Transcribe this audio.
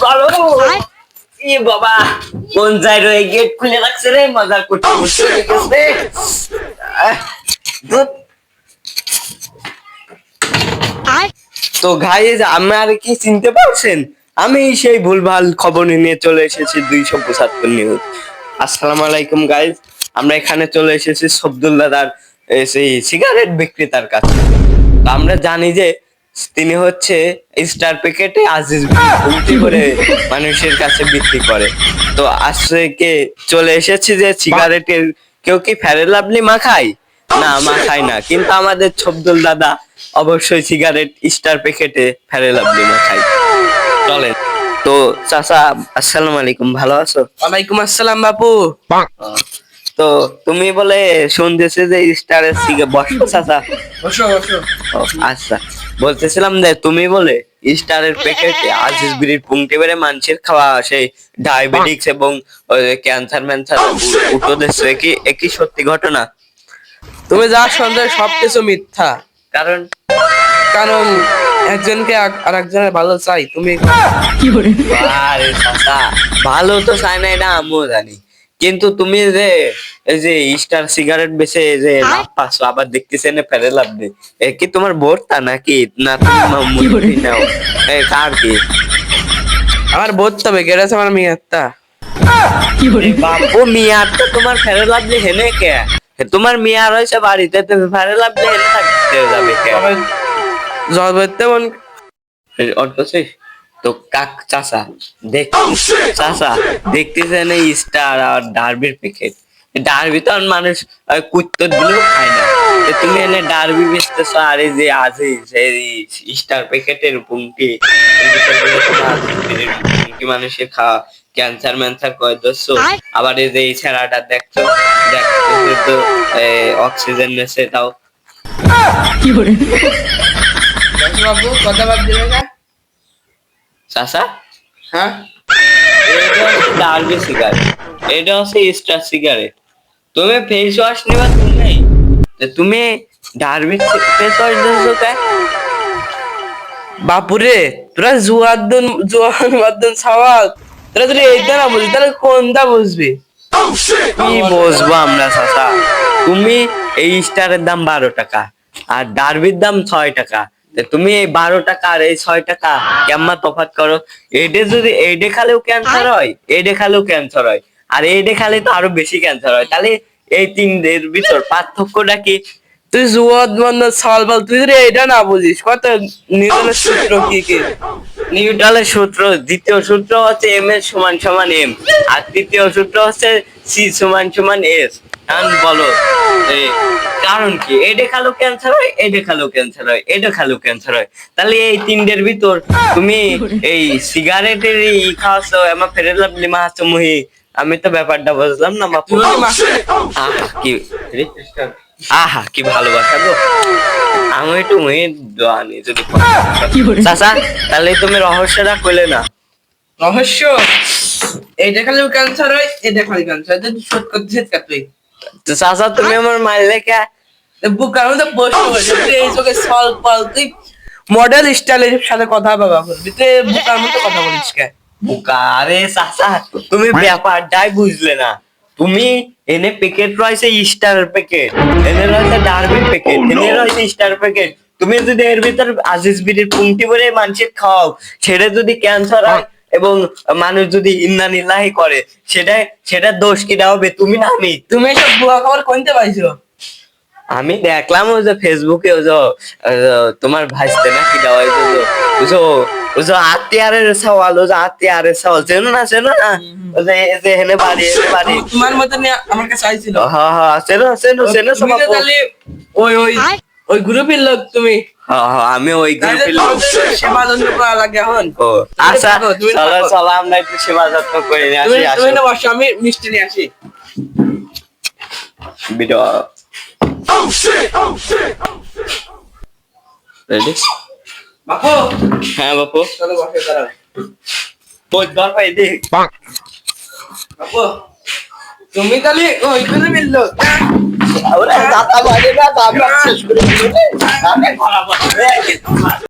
চলো ই বাবা কোন যায় রে গেট খুলে রাখছে রে? মজা করতে করতে গেছে। আহ, ধুৎ। তো গাইজ আমার কি চিনতে পারছেন? আমি সেই ভুলভাল খবর নিয়ে চলে এসেছি দুইশো পঁচাত্তর নিউজ আসসালামু আলাইকুম গাইজ আমরা এখানে চলে এসেছি সবদুল দাদার সেই সিগারেট বিক্রেতার কাছে। আমরা জানি যে তিনি হচ্ছে স্টার প্যাকেটে আজিজ বিক্রি করে মানুষের কাছে বিক্রি করে। তো আজকে চলে এসেছি যে সিগারেটের কেউ কি ফেরে লাভলি মাখায়? না মাখায় না। কিন্তু আমাদের ছবদুল দাদা অবশ্যই সিগারেট স্টার প্যাকেটে ফেরে লাভলি মাখায়। চলেন। তো চাচা আসসালামু আলাইকুম। ভালো আছো? ওয়ালাইকুম আসসালাম বাপু। তো তুমি বলে শুনতেছে যে স্টারের সিগারেট বসো চাচা। বসো বসো। আচ্ছা। বলতেছিলাম যে তুমি বলে স্টারের প্যাকেটে আজিজ বিড়ির পুংটি বেড়ে মানুষের খাওয়া সেই ডায়াবেটিক্স এবং ক্যান্সার ম্যান্সার উঠো দিচ্ছে কি একই সত্যি ঘটনা? তুমি যা শুনছো সবকিছু মিথ্যা। কারণ কারণ একজনকে আর- একজনের ভালো চাই তুমি আরে চাচা ভালো তো চাই না এটা আমিও জানি। কিন্তু তুমি যে এই যে স্টার সিগারেট বেচে যে লাভ পাচ্ছ আবার দেখতেছে না ফেরে লাভ নেই। কি তোমার ভোরটা নাকি? না তুমি নাও। কার কি? আমার বোধ হবে গেড়েছে আমার মেয়েরটা এ বাপু মিয়ার তো তোমার ফেরে লাভ নেই হেনে কে? তোমার মিয়া রয়েছে বাড়িতে তুমি ফেরে লাভ নেই হেনে থাকতে যাবে কে? জল মন তো কাক চাচা দেখ চাচা দেখতেছেন এই স্টার আর ডার্বির প্যাকেট ডার্বি তো আর মানুষ আহ, কুত্তো দিলেও খায় না। তুমি এনে ডার্বি বেচতেছ আর এই যে আছে সেই স্টার প্যাকেটের পুংটি পুংটি মানুষের খাওয়া। ক্যান্সার ম্যান্সার কয় দোষো আবার এই যে এই ছেঁড়াটা দেখছ? দেখতেছে তো অক্সিজেন নেছে তাও বাবু কথা বাদ দিলে না? চাচা? হ্যাঁ? এটা হচ্ছে ডার্বি সিগারেট এটা হচ্ছে স্টার সিগারেট তুমি ফেস ওয়াশ নেবা তুমি? তুমি ডার্বি ফেস ওয়াশ বাপুরে তোরা জুয়াদ্দন জুয়ান বাদ্দন সওয়াল তোরা যদি এইটা না বুঝবি তাহলে কোনটা বুঝবি? কি বসবো আমরা চাচা? তুমি এই স্টারের দাম বারো টাকা আর ডার্বির দাম ছয় টাকা। তুমি এই বারো টাকা আর এই ছয় টাকা কেমন তফাৎ করো? এডে যদি এডে খালেও ক্যান্সার হয় এডে খালেও ক্যান্সার হয়। আর এডে খালে তো আরও বেশি ক্যান্সার হয়। তাহলে এই তিনদের ভিতর পার্থক্যটা কি? তুই জুয়াদ বান্দার সওয়াল বল তুই যদি এইটা না বুঝিস কত নিউটনের সূত্র কি কি? নিউটনের সূত্র দ্বিতীয় সূত্র হচ্ছে এম এর সমান সমান এম আর তৃতীয় সূত্র হচ্ছে সি সমান সমান এস এখন বলো এই কারণ কি? এ দেখাল ক্যান্সার হয় এ দেখাল ক্যান্সার হয় এ দেখাল ক্যান্সার হয়। তাহলে এই তিনটের ভিতর তুমি এই সিগারেটের ই খাওয়াচ্ছ আমার ফেরে লাভলি মাহাচ্ছ মুহি। আমি তো ব্যাপারটা বুঝলাম না বাপু কি আহা কি ভালোবাসা গো। আমি একটু মেয়ে দোয়ানি যদি চাচা তাহলে তুমি রহস্যটা কইলে না রহস্য? এইটা খালি ক্যান্সার হয় এটা খালি ক্যান্সার এটা তুই। চাচা তুমি আমার মারলে কে? বুকার মধ্যে হয়েছে তুই এই চোখে সল পাল তুই মডেল স্টাইলের সাথে কথা বাবা বলবি তুই বুকার মধ্যে কথা বলিস কে? বোকা আরে চাচা তুমি ব্যাপারটাই বুঝলে না। তুমি এনে প্যাকেট রয়েছে স্টার প্যাকেট এনে রয়েছে ডার্বির প্যাকেট এনে রয়েছে স্টার প্যাকেট তুমি যদি এর ভিতর আজিজ বিড়ির পুংটি ভরে মানুষের খাও ছেড়ে যদি ক্যান্সার হয়। এবং মানুষ যদি ইন্না নিল্লাহি করে সেটাই সেটা দোষ কিটা হবে? তুমি না আমি। তুমি এসব বুয়া খবর কোনতে পাইছো? আমি দেখলাম ওই যে ফেসবুকে ওই যে তোমার ভাইস্তে না কি দেওয়া হয়েছে ওই যে ওই যে আত্মীয়ারের সওয়াল ওই যে আত্মীয়ারের সওয়াল চেনো না চেনো না? ওই যে যে হেনে বাড়ি হেনে বাড়ি। তোমার মতো আমার কাছে আইছিল। হ্যাঁ হ্যাঁ চেনো চেনো চেনো তাহলে ওই ওই ওই গ্রুপের লোক তুমি। আমি ওই সেবা যত্ন করা লাগে এখন। ও আচ্ছা চলো চলো আমরা একটু সেবা যত্ন করে নিয়ে আসি তুমি না বসো আমি মিষ্টি নিয়ে আসি। ভিডিও। রেডি বাপু। হ্যাঁ বাপু। চলো বসে দাঁড়াও। ওই দর পাই দেখ। বাপু তুমি তাহলে ওইখানে মিললো? দাতা বাজে না দাম শেষ করে